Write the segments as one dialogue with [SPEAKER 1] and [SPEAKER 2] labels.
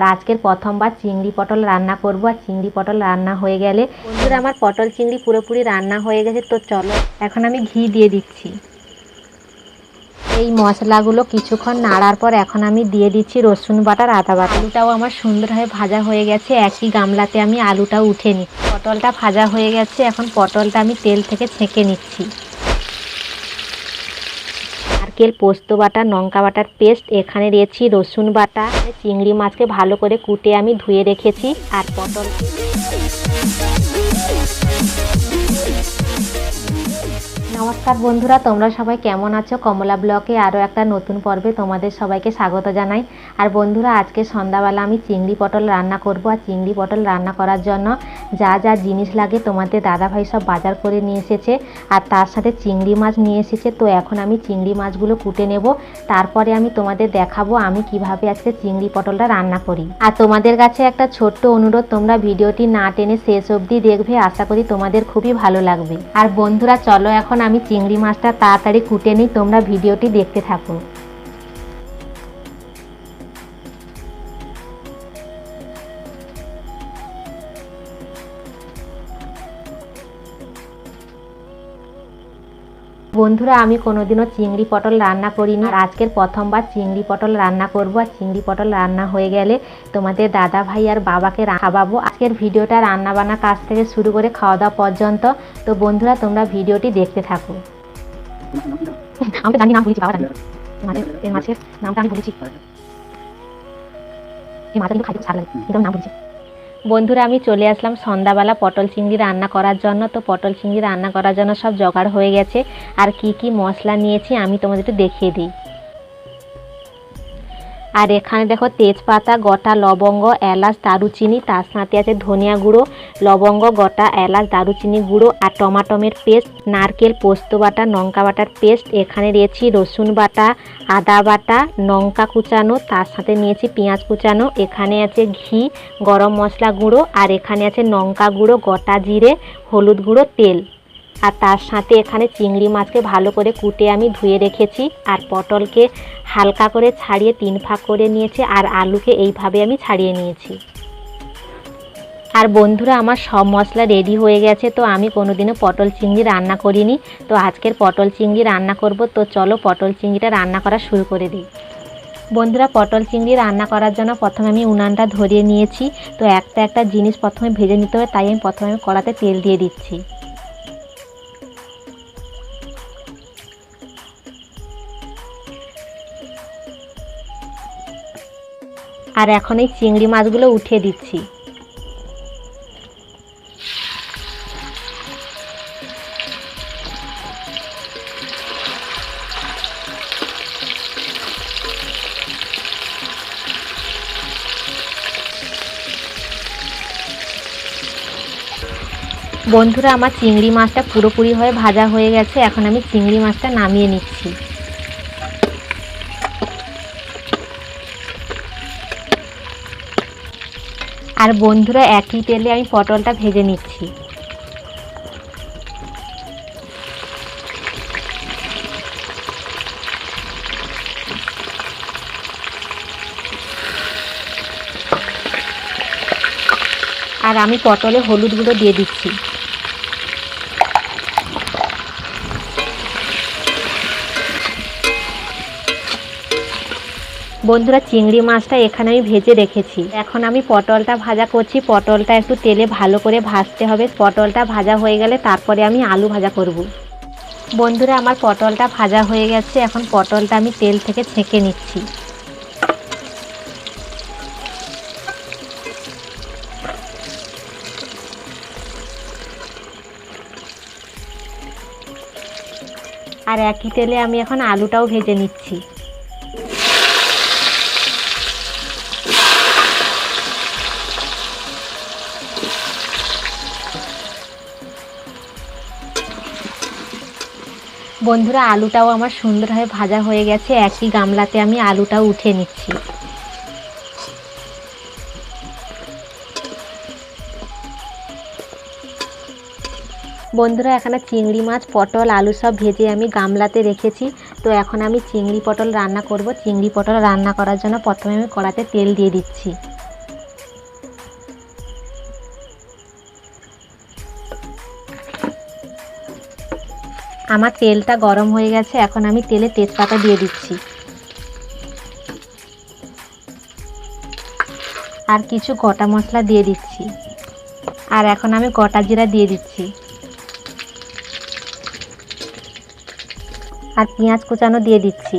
[SPEAKER 1] আর আজকের প্রথমবার চিংড়ি পটল রান্না করব। আর চিংড়ি পটল রান্না হয়ে গেলে বন্ধুরা, আমার পটল চিংড়ি পুরোপুরি রান্না হয়ে গেছে। তো চলো, এখন আমি ঘি দিয়ে দিচ্ছি। এই মশলাগুলো কিছুক্ষণ নাড়ার পর এখন আমি দিয়ে দিচ্ছি রসুন বাটার আদা বাটা। আলুটাও আমার সুন্দরভাবে ভাজা হয়ে গেছে। একই গামলাতে আমি আলুটাও উঠে নিচ্ছি। পটলটা ভাজা হয়ে গেছে। এখন পটলটা আমি তেল থেকে ছেঁকে নিচ্ছি। নারকেল পোস্ত বাটা, লঙ্কা বাটার পেস্ট, এখানে দিয়েছি রসুন বাটা, চিংড়ি মাছকে ভালো করে কুটে আমি ধুয়ে রেখেছি আর পটল। নমস্কার বন্ধুরা, তোমরা সবাই কেমন আছো? কমলা ব্লকে আরও একটা নতুন পর্বে তোমাদের সবাইকে স্বাগত জানাই। আর বন্ধুরা, আজকে সন্ধ্যাবেলা আমি চিংড়ি পটল রান্না করব। আর চিংড়ি পটল রান্না করার জন্য যা যা জিনিস লাগে তোমাদের দাদাভাই সব বাজার করে নিয়ে এসেছে, আর তার সাথে চিংড়ি মাছ নিয়ে এসেছে। তো এখন আমি চিংড়ি মাছগুলো কুটে নেব, তারপরে আমি তোমাদের দেখাবো আমি কীভাবে আজকে চিংড়ি পটলটা রান্না করি। আর তোমাদের কাছে একটা ছোট্ট অনুরোধ, তোমরা ভিডিওটি না টেনে শেষ অবধি দেখবে, আশা করি তোমাদের খুবই ভালো লাগবে। আর বন্ধুরা, চলো এখন আমি চিংড়ি মাছটা তাড়াতাড়ি কুটে নিই, তোমরা ভিডিওটি দেখতে থাকো। বন্ধুরা, আমি কোনোদিনও চিংড়ি পটল রান্না করিনি। আর আজকের প্রথমবার চিংড়ি পটল রান্না করব। আর চিংড়ি পটল রান্না হয়ে গেলে তোমাদের দাদা ভাই আর বাবাকে খাওয়াবো। আজকের ভিডিওটা রান্না বান্না কাজ থেকে শুরু করে খাওয়া দাওয়া পর্যন্ত। তো বন্ধুরা, তোমরা ভিডিওটি দেখতে থাকো। আমি জানি নাম ভুলেছি বাবা মাছের এই মাছের নামটা আমি মাছটা কিন্তু খাইতে লাগে, কিন্তু নাম ভুলেছি বন্ধুরা, আমি চলে আসলাম সন্ধ্যাবেলা পটল চিংড়ি রান্না করার জন্য। তো পটল চিংড়ি রান্না করার জন্য সব জোগাড় হয়ে গেছে। আর কি কি মশলা নিয়েছি আমি তোমাদের একটু দেখিয়ে দিই। আর এখানে দেখো তেজপাতা, গোটা লবঙ্গ, এলাচ, দারুচিনি, তার সাথে আছে ধনিয়া গুঁড়ো, লবঙ্গ, গোটা, এলাচ, দারুচিনি গুঁড়ো আর টমাটমের পেস্ট, নারকেল, পোস্ত বাটা, লঙ্কা বাটার পেস্ট। এখানে দিয়েছি রসুন বাটা, আদা বাটা, লঙ্কা কুচানো, তার সাথে নিয়েছি পেঁয়াজ কুচানো। এখানে আছে ঘি, গরম মশলা গুঁড়ো আর এখানে আছে লঙ্কা গুঁড়ো, গোটা জিরে, হলুদ গুঁড়ো, তেল। আর তার সাথে এখানে চিংড়ি মাছকে ভালো করে কুটে আমি ধুয়ে রেখেছি আর পটলকে হালকা করে ছাড়িয়ে তিন ফাঁক করে নিয়েছি আর আলুকে এইভাবে আমি ছাড়িয়ে নিয়েছি। আর বন্ধুরা, আমার সব মশলা রেডি হয়ে গেছে, তো আমি কোনোদিনও পটল চিংড়ি রান্না করিনি। তো আজকের পটল চিংড়ি রান্না করব, তো চলো পটল চিংড়িটা রান্না করা শুরু করে দিই। বন্ধুরা, পটল চিংড়ি রান্না করার জন্য প্রথমে আমি উনানটা ধরিয়ে নিয়েছি। তো একটা একটা জিনিস প্রথমে ভেজে নিতে হবে, তাই আমি প্রথমে কড়াতে তেল দিয়ে দিচ্ছি। আর এখন এই চিংড়ি মাছগুলো উঠিয়ে দিচ্ছি। বন্ধুরা, আমার চিংড়ি মাছটা পুরোপুরি হয়ে ভাজা হয়ে গেছে। এখন আমি চিংড়ি মাছটা নামিয়ে নিচ্ছি। আর বন্ধুরা, একই তেলে আমি পটলটা ভেজে নিচ্ছি। আর আমি পটলে হলুদ গুঁড়ো দিয়ে দিচ্ছি। বন্ধুরা, চিংড়ি মাছটা এখানে আমি ভেজে রেখেছি। এখন আমি পটলটা ভাজা করছি। পটলটা একটু তেলে ভালো করে ভাজতে হবে। পটলটা ভাজা হয়ে গেলে তারপরে আমি আলু ভাজা করব। বন্ধুরা, আমার পটলটা ভাজা হয়ে গেছে। এখন পটলটা আমি তেল থেকে ছেঁকে নিচ্ছি। আর একই তেলে আমি এখন আলুটাও ভেজে নিচ্ছি। বন্ধুরা, আলুটাও আমার সুন্দরভাবে ভাজা হয়ে গেছে। একই গামলাতে আমি আলুটাও উঠে নিচ্ছি। বন্ধুরা, এখানে চিংড়ি মাছ, পটল, আলু সব ভেজে আমি গামলাতে রেখেছি। তো এখন আমি চিংড়ি পটল রান্না করব। চিংড়ি পটল রান্না করার জন্য প্রথমে আমি কড়াতে তেল দিয়ে দিচ্ছি। আমার তেলটা গরম হয়ে গেছে, এখন আমি তেলে তেজপাতা দিয়ে দিচ্ছি। আর কিছু গোটা মশলা দিয়ে দিচ্ছি। আর এখন আমি গোটা জিরা দিয়ে দিচ্ছি। আর পেঁয়াজ কুচানো দিয়ে দিচ্ছি।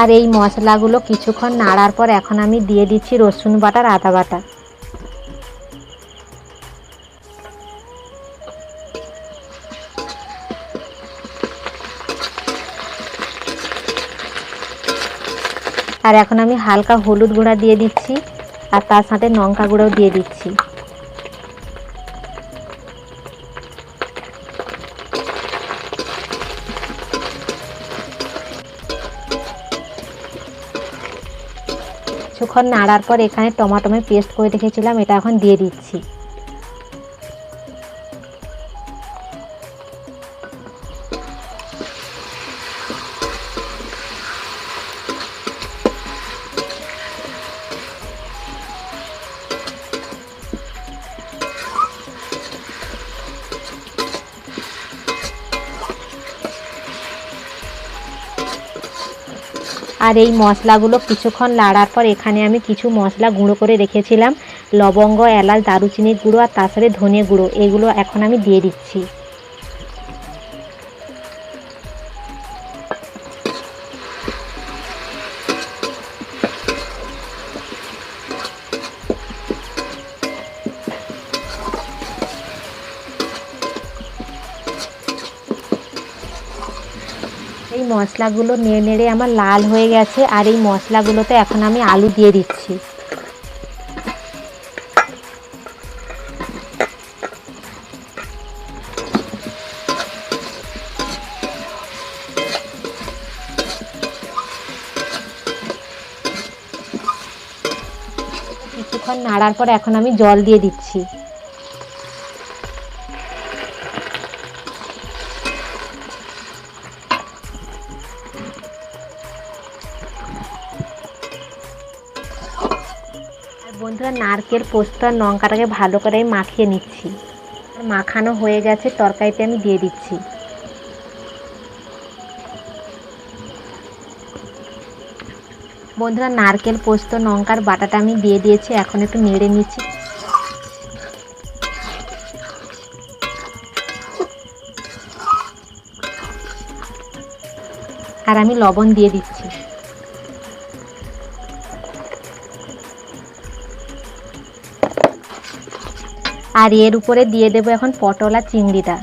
[SPEAKER 1] আর এই মশলাগুলো কিছুক্ষণ নাড়ার পর এখন আমি দিয়ে দিচ্ছি রসুন বাটার আদা বাটা। আর এখন আমি হালকা হলুদ গুঁড়া দিয়ে দিচ্ছি আর তার সাথে লঙ্কা গুঁড়োও দিয়ে দিচ্ছি। কিছুক্ষণ নাড়ার পর এখানে টমাটোমে পেস্ট করে রেখেছিলাম এটা এখন দিয়ে দিচ্ছি। আর এই মশলাগুলো কিছুক্ষণ লাড়ার পর এখানে আমি কিছু মশলা গুঁড়ো করে রেখেছিলাম, লবঙ্গ, এলাচ, দারুচিনির গুঁড়ো আর তার সাথে ধনে গুঁড়ো। এগুলো এখন আমি দিয়ে দিচ্ছি। এই মশলাগুলো নেড়ে নেড়ে আমার লাল হয়ে গেছে আর এই মশলাগুলোতে এখন আমি আলু দিয়ে দিচ্ছি। কিছুক্ষণ নাড়ার পর এখন আমি জল দিয়ে দিচ্ছি। নারকেল পোস্ত আর লঙ্কাটাকে ভালো করে আমি মাখিয়ে নিচ্ছি। মাখানো হয়ে গেছে, তরকারিতে আমি দিয়ে দিচ্ছি। বন্ধুরা, নারকেল, পোস্ত, লঙ্কার বাটাটা আমি দিয়ে দিয়েছি, এখন একটু নেড়ে নিচ্ছি। আর আমি লবণ দিয়ে দিচ্ছি। আর এর উপরে দিয়ে দেবো এখন পটল আর চিংড়িটা।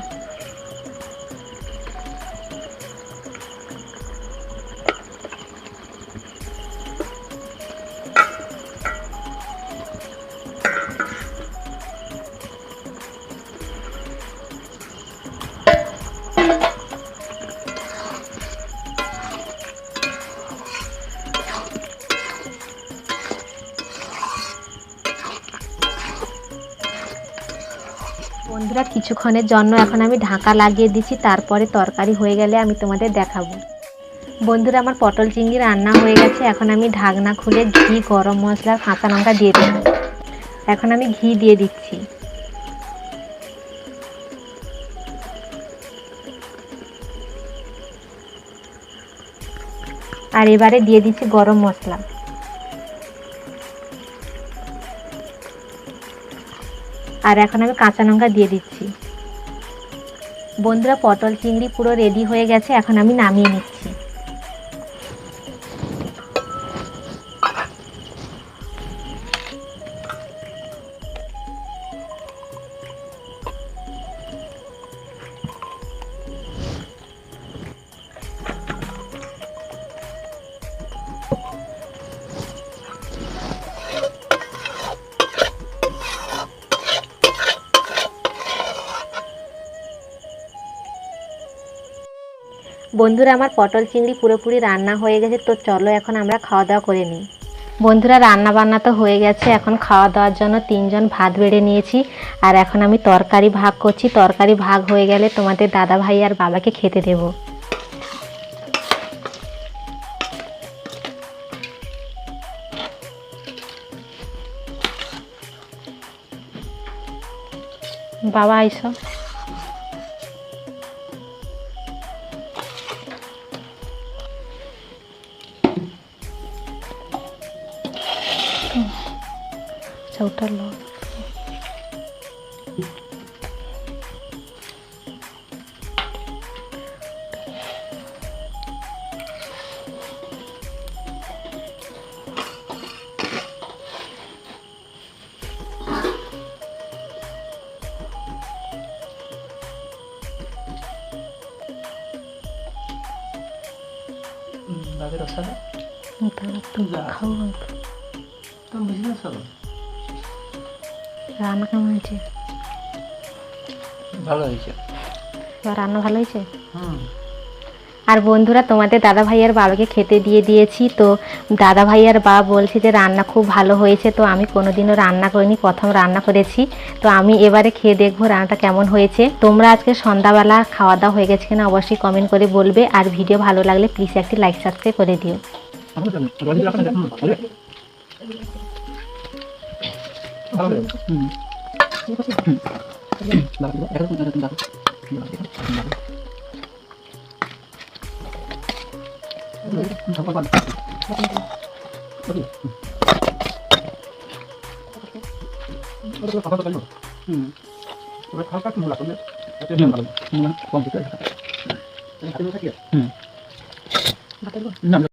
[SPEAKER 1] বন্ধুরা, কিছুক্ষণের জন্য এখন আমি ঢাকা লাগিয়ে দিচ্ছি, তারপরে তরকারি হয়ে গেলে আমি তোমাদের দেখাবো। বন্ধুরা, আমার পটল চিংড়ি রান্না হয়ে গেছে, এখন আমি ঢাকনা খুলে ঘি, গরম মশলা, কাঁচা লঙ্কা দিয়ে দেবো। এখন আমি ঘি দিয়ে দিচ্ছি। আর এবারে দিয়ে দিচ্ছি গরম মশলা। আর এখন আমি কাঁচা লঙ্কা দিয়ে দিচ্ছি। বন্ধুরা, পটল, চিংড়ি পুরো রেডি হয়ে গেছে, এখন আমি নামিয়ে নিচ্ছি। বন্ধুরা, আমার পটল চিংড়ি পুরোপুরি রান্না হয়ে গেছে, তো চলো এখন আমরা খাওয়া দাওয়া করে নিই। বন্ধুরা রান্না বান্না তো হয়ে গেছে, এখন খাওয়া দাওয়ার জন্য তিনজন ভাত বেড়ে নিয়েছি, আর এখন আমি তরকারি ভাগ করছি। তরকারি ভাগ হয়ে গেলে তোমাদের দাদা ভাই আর বাবাকে খেতে দেবো। বাবা, আইসো।
[SPEAKER 2] चौथा लॉक
[SPEAKER 1] बाकी रसा ना तुझा
[SPEAKER 2] खाऊ मग तो मिसळच
[SPEAKER 1] রান্না কেমন হয়েছে?
[SPEAKER 2] ভালো হয়েছে।
[SPEAKER 1] রান্না ভালো হয়েছে?
[SPEAKER 2] হুম।
[SPEAKER 1] আর বন্ধুরা তোমাদের দাদা ভাই আর বাবাকে খেতে দিয়ে দিয়েছি তো দাদা ভাই আর বাবা বলছে যে রান্না খুব ভালো হয়েছে তো আমি কোনোদিনও রান্না করিনি প্রথম রান্না করেছি। তো আমি এবারে খেয়ে দেখব রান্নাটা কেমন হয়েছে। তোমরা আজকে সন্ধ্যাবেলা খাওয়া দাওয়া হয়ে গেছে কিনা অবশ্যই কমেন্ট করে বলবে আর ভিডিও ভালো লাগলে প্লিজ একটি লাইক সাবস্ক্রাইব করে দিও।
[SPEAKER 2] হুম